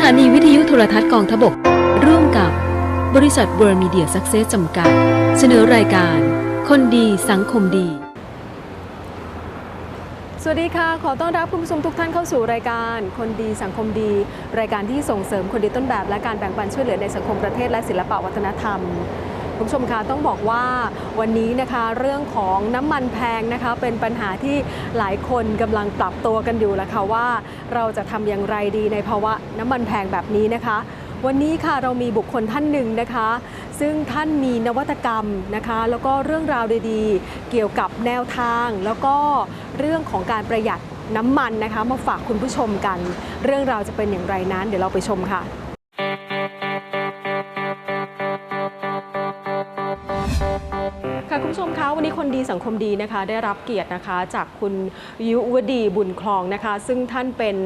ถานีวิทยุโทรทัศน์กองทบก ร่วมกับบริษัทเวิร์มีเดียซักเซสจำกัด เสนอรายการ คนดีสังคมดี สวัสดีค่ะ ขอต้อนรับคุณผู้ชมทุกท่านเข้าสู่รายการ คนดีสังคมดี รายการที่ส่งเสริมคนดีต้นแบบและการแบ่งปันช่วยเหลือในสังคมประเทศและศิลปวัฒนธรรม คุณผู้ชมคะต้องบอกว่าวันนี้นะคะเรื่องของน้ำมันแพงนะคะ เป็นปัญหาที่หลายคนกำลังปรับตัวกันอยู่แล้วค่ะว่า เราจะทำอย่างไรดีในภาวะน้ำมันแพงแบบนี้นะคะวันนี้ค่ะเรามีบุคคลท่านหนึ่งนะคะ ซึ่งท่านมีนวัตกรรมนะคะ แล้วก็เรื่องราวดีๆ เกี่ยวกับแนวทาง แล้วก็เรื่องของการประหยัดน้ำมันนะคะ มาฝากคุณผู้ชมกัน เรื่องราวจะเป็นอย่างไรนั้น เดี๋ยวเราไปชมค่ะ ผู้ชมคะวันนี้คนดีสังคมดีนะคะ ได้รับเกียรตินะคะ จากคุณยุวดีบุญคลองนะคะ ซึ่งท่านเป็น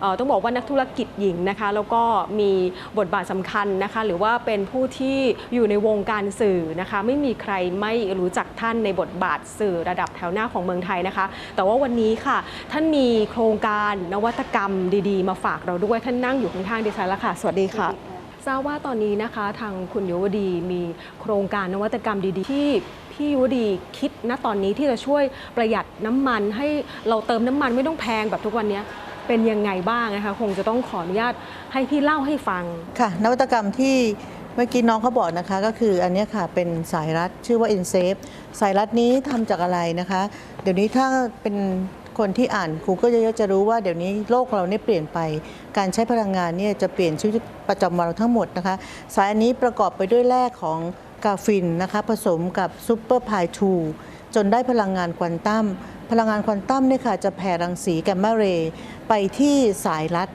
เอ่อต้องบอกว่านักธุรกิจหญิงนะคะ แล้วก็มีบทบาทสำคัญนะคะ หรือว่าเป็นผู้ที่อยู่ในวงการสื่อนะคะ ไม่มีใครไม่รู้จักท่านในบทบาทสื่อระดับแถวหน้าของเมืองไทยนะคะ แต่ว่าวันนี้ค่ะ ท่านมีโครงการนวัตกรรมดีๆ มาฝากเราด้วยท่านนั่งอยู่ข้างๆดิฉันแล้วค่ะ สวัสดีค่ะทราบว่าตอนนี้นะคะทางคุณยุวดีมีโครงการนวัตกรรมดีๆ ที่ พี่ยุดีคิดณตอนนี้ที่จะช่วยประหยัดน้ำมัน ให้เราเติมน้ำมันไม่ต้องแพงแบบทุกวันนี้เป็นยังไงบ้างนะคะ คงจะต้องขออนุญาตให้พี่เล่าให้ฟังค่ะ นวัตกรรมที่เมื่อกี้น้องเขาบอกนะคะ ก็คืออันนี้ค่ะเป็นสายรัดชื่อว่า InSafe สายรัดนี้ทำจากอะไรนะคะ เดี๋ยวนี้ถ้าเป็นคนที่อ่าน Google เยอะๆจะรู้ว่าเดี๋ยวนี้โลกเราเนี่ยเปลี่ยนไป การใช้พลังงานเนี่ยจะเปลี่ยนชีวิตประจำวันเราทั้งหมดนะคะ สายอันนี้ประกอบไปด้วยแร่ของ กาฟินนะคะผสมกับซูเปอร์พายทูจนได้พลังงานควอนตัมพลังงานควอนตัมเนี่ยค่ะจะแผ่รังสีแกมมาเรย์ไปที่สายรัด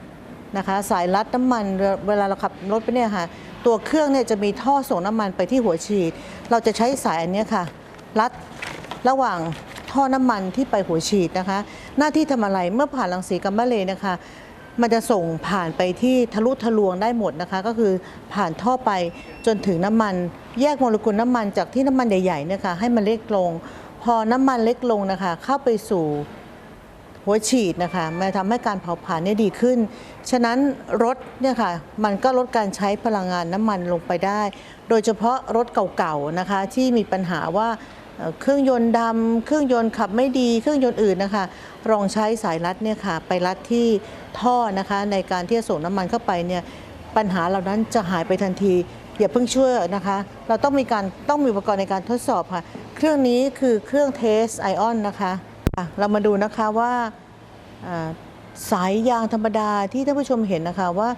นะคะสายรัดน้ำมันเวลาเราขับรถไปเนี่ยค่ะตัวเครื่องเนี่ยจะมีท่อส่งน้ำมันไปที่หัวฉีด เราจะใช้สายอันนี้ค่ะ รัดระหว่างท่อน้ำมันที่ไปหัวฉีดนะคะ หน้าที่ทำอะไรเมื่อผ่านรังสีกัมมาเลย์นะคะ มันจะส่งผ่านไปที่ทะลุทะลวงได้หมดนะคะ ก็คือผ่านท่อไปจนถึงน้ำมัน แยกโมเลกุลน้ำมันจากที่น้ำมันใหญ่ๆเนี่ยค่ะให้มันเล็กลง พอน้ำมันเล็กลงนะคะ เข้าไปสู่หัวฉีดนะคะมันทำให้การเผาผลาญเนี่ยดีขึ้น ฉะนั้นรถเนี่ยค่ะมันก็ลดการใช้พลังงานน้ำมันลงไปได้ โดยเฉพาะรถเก่าๆนะคะที่มีปัญหาว่า เครื่องยนต์ดำเครื่องยนต์ขับไม่ดีเครื่องยนต์อื่นนะคะลองใช้สายรัดเนี่ยค่ะไปรัดที่ท่อนะคะในการที่จะส่งน้ำมันเข้าไปเนี่ยปัญหาเหล่านั้นจะหายไปทันทีอย่าเพิ่งเชื่อนะคะ เราต้องมีการต้องมีอุปกรณ์ในการทดสอบค่ะ เครื่องนี้คือเครื่องเทสไอออนนะคะเรามาดูนะคะว่าสายยางธรรมดาที่ท่านผู้ชมเห็นนะคะว่า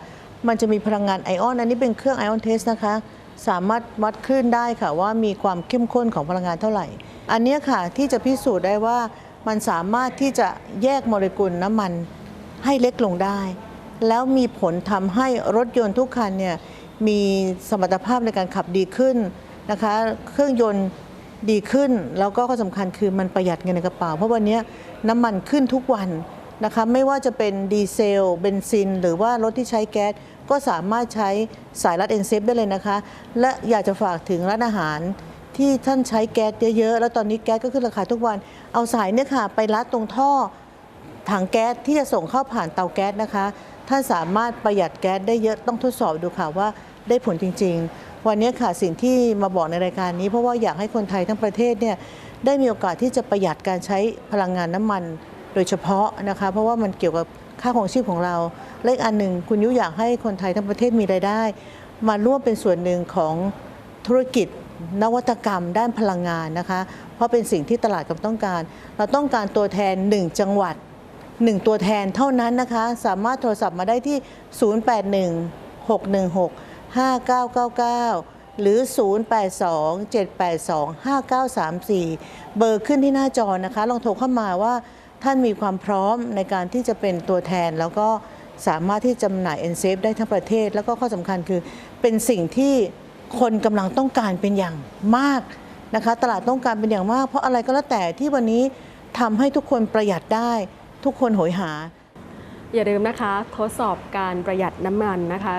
มันจะมีพลังงานไอออน อันนี้เป็นเครื่องไอออนเทสนะคะ สามารถวัดคลื่นได้ค่ะว่ามีความเข้มข้นของพลังงานเท่าไหร่ อันนี้ค่ะที่จะพิสูจน์ได้ว่ามันสามารถที่จะแยกโมเลกุลน้ำมันให้เล็กลงได้ แล้วมีผลทำให้รถยนต์ทุกคันเนี่ยมีสมรรถภาพในการขับดีขึ้นนะคะ เครื่องยนต์ดีขึ้น แล้วก็ข้อสำคัญคือมันประหยัดเงินในกระเป๋า เพราะวันนี้น้ำมันขึ้นทุกวันนะคะ ไม่ว่าจะเป็นดีเซล เบนซิน หรือว่ารถที่ใช้แก๊ส ก็สามารถใช้สายรัดเอ็นเซฟได้เลยนะคะ และอยากจะฝากถึงร้านอาหารที่ท่านใช้แก๊สเยอะๆ แล้วตอนนี้แก๊สก็ขึ้นราคาทุกวัน เอาสายเนี่ยค่ะ ไปรัดตรงท่อถังแก๊สที่จะส่งเข้าผ่านเตาแก๊สนะคะ ท่านสามารถประหยัดแก๊สได้เยอะต้องทดสอบดูค่ะว่าได้ผลจริง ๆ วันนี้ค่ะสิ่งที่มาบอกในรายการนี้ เพราะว่าอยากให้คนไทยทั้งประเทศเนี่ยได้มีโอกาสที่จะประหยัดการใช้พลังงานน้ำมัน โดยเฉพาะนะคะ เพราะว่ามันเกี่ยวกับค่าของชีพของเราเลขอันหนึ่งคุณยุอยากให้คนไทยทั้งประเทศมีรายได้ มาร่วมเป็นส่วนหนึ่งของธุรกิจนวัตกรรมด้านพลังงานนะคะ เพราะเป็นสิ่งที่ตลาดกำลังต้องการ เราต้องการตัวแทน 1 จังหวัด 1 ตัวแทนเท่านั้นนะคะ สามารถโทรศัพท์มาได้ที่ 081 616 5999 หรือ 082 782 5934 เบอร์ขึ้นที่หน้าจอนะคะ ลองโทรเข้ามาว่า ท่านมีความพร้อมในการที่จะเป็นตัวแทน แล้วก็สามารถที่จำหน่าย n s a f e ได้ทั้งประเทศ แล้วก็ข้อสำคัญคือเป็นสิ่งที่คนกำลังต้องการเป็นอย่างมากนะคะตลาดต้องการเป็นอย่างมาก เพราะอะไรก็แล้วแต่ที่วันนี้ทำให้ทุกคนประหยัดได้ ทุกคนโหยหา อย่าลืมนะคะ ทดสอบการประหยัดน้ำมันนะคะ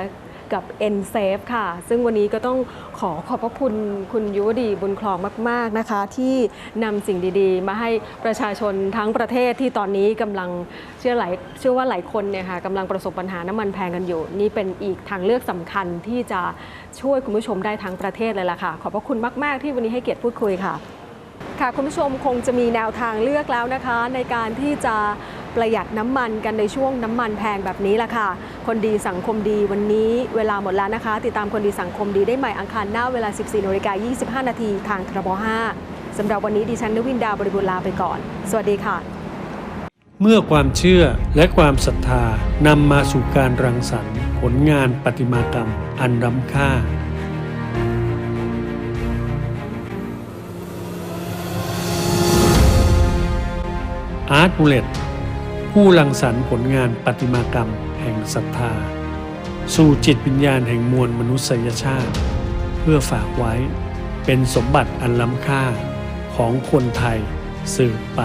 กับ n s a f e ค่ะ ซึ่งวันนี้ก็ต้องขอขอบพระคุณคุณยุวดีบุญคลองมาก ๆ นะคะ ที่นำสิ่งดีๆ มาให้ประชาชนทั้งประเทศที่ตอนนี้กำลังเชื่อหลายเชื่อว่าหลายคนเนี่ยค่ะกำลังประสบปัญหาน้ำมันแพงกันอยู่ นี่เป็นอีกทางเลือกสำคัญที่จะช่วยคุณผู้ชมได้ทั้งประเทศเลยล่ะค่ะ ขอบพระคุณมาก ๆ ที่วันนี้ให้เกียรติพูดคุยค่ะค่ะคุณผู้ชมคงจะมีแนวทางเลือกแล้วนะคะ ในการที่จะ ประหยัดน้ำมันกันในช่วงน้ำมันแพงแบบนี้ละค่ะ คนดีสังคมดีวันนี้เวลาหมดแล้วนะคะ ติดตามคนดีสังคมดีได้ใหม่อังคารหน้าเวลา 14นาฬิกา25 นาทีทางทรบ5สำหรับวันนี้ดิฉันนวินดาบริบูรณ์ลาไปก่อน สวัสดีค่ะ เมื่อความเชื่อและความศรัทธานำมาสู่การรังสรรค์ ผลงานประติมากรรม อันล้ำค่าอาร์ตบูเลต ผู้ลังสรรค์ผลงานประติมากรรมแห่งศรัทธา สู่จิตวิญญาณแห่งมวลมนุษยชาติ เพื่อฝากไว้เป็นสมบัติอันล้ำค่าของคนไทยสืบไป